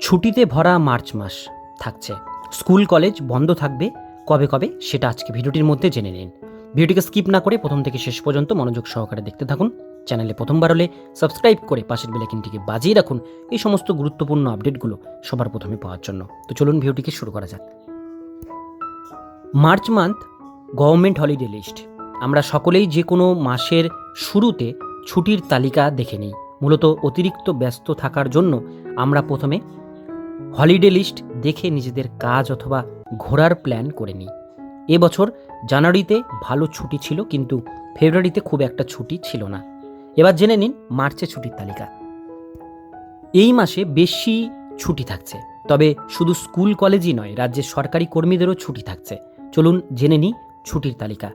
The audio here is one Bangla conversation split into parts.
ছুটিতে ভরা মার্চ মাস থাকছে। স্কুল, কলেজ বন্ধ থাকবে। কবে কবে? সেটা আজকে ভিডিওটির মধ্যে জেনে নিন। ভিডিওটিকে স্কিপ না করে প্রথম থেকে শেষ পর্যন্ত মনোযোগ সহকারে দেখতে থাকুন। চ্যানেলে প্রথমবার হলে সাবস্ক্রাইব করে পাশের বেলাইকিনটিকে বাজিয়ে রাখুন এই সমস্ত গুরুত্বপূর্ণ আপডেটগুলো সবার প্রথমে পাওয়ার জন্য। তো চলুন ভিডিওটিকে শুরু করা যাক। March month government holiday list. আমরা সকলেই যে কোনো মাসের শুরুতে ছুটির তালিকা দেখে নিই। মূলত অতিরিক্ত ব্যস্ত থাকার জন্য আমরা প্রথমে হলিডে লিস্ট দেখে নিজেদের কাজ অথবা ঘোরার প্ল্যান করে নিই। এবছর জানুয়ারিতে ভালো ছুটি ছিল কিন্তু ফেব্রুয়ারিতে খুব একটা ছুটি ছিল না। এবার জেনে নিন মার্চে ছুটির তালিকা। এই মাসে বেশি ছুটি থাকছে, তবে শুধু স্কুল কলেজই নয়, রাজ্যের সরকারি কর্মীদেরও ছুটি থাকছে। চলুন জেনে নিই ছুটির তালিকা।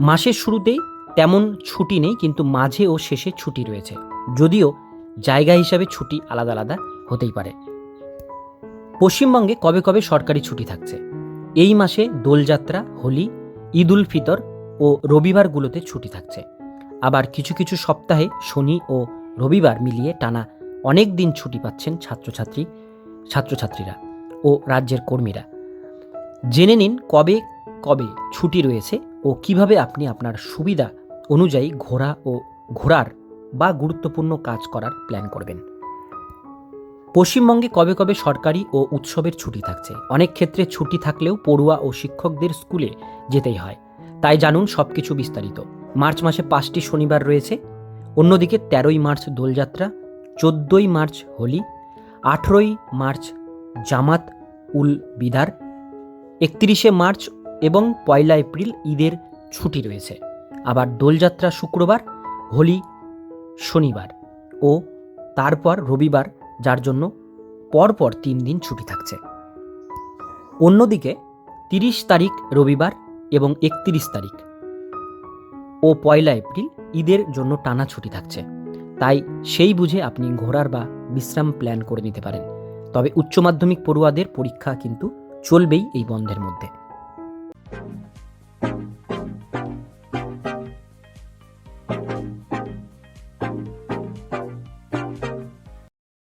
মাসের শুরুতেই তেমন ছুটি নেই কিন্তু মাঝে ও শেষে ছুটি রয়েছে। যদিও জায়গা হিসাবে ছুটি আলাদা আলাদা হতেই পারে। পশ্চিমবঙ্গে কবে কবে সরকারি ছুটি থাকছে? এই মাসে দোলযাত্রা, হোলি ঈদ উল ফিতর ও রবিবারগুলোতে ছুটি থাকছে। আবার কিছু কিছু সপ্তাহে শনি ও রবিবার মিলিয়ে টানা অনেক দিন ছুটি পাচ্ছেন ছাত্রছাত্রী, ছাত্রছাত্রীরা ও রাজ্যের কর্মীরা। জেনে নিন কবে কবে ছুটি রয়েছে ও কীভাবে আপনি আপনার সুবিধা অনুযায়ী ঘোরা ও ঘোরার বা গুরুত্বপূর্ণ কাজ করার প্ল্যান করবেন। পশ্চিমবঙ্গে কবে কবে সরকারি ও উৎসবের ছুটি থাকছে? অনেক ক্ষেত্রে ছুটি থাকলেও পড়ুয়া ও শিক্ষকদের স্কুলে যেতেই হয়। তাই জানুন সব কিছু বিস্তারিত। মার্চ মাসে পাঁচটি শনিবার রয়েছে। অন্যদিকে তেরোই মার্চ দোলযাত্রা, চোদ্দোই মার্চ হোলি, আঠেরোই মার্চ জামাত উল বিদার, একত্রিশে মার্চ এবং পয়লা এপ্রিল ঈদের ছুটি রয়েছে। আবার দোলযাত্রা শুক্রবার, হোলি শনিবার ও তারপর রবিবার যার জন্য পরপর তিন দিন ছুটি থাকছে। অন্যদিকে তিরিশ তারিখ রবিবার এবং একত্রিশ তারিখ ও পয়লা এপ্রিল ঈদের জন্য টানা ছুটি থাকছে। তাই সেই বুঝে আপনি ঘোরার বা বিশ্রাম প্ল্যান করে নিতে পারেন। তবে উচ্চ মাধ্যমিক পড়ুয়াদের পরীক্ষা কিন্তু চলবেই এই বন্ধের মধ্যে।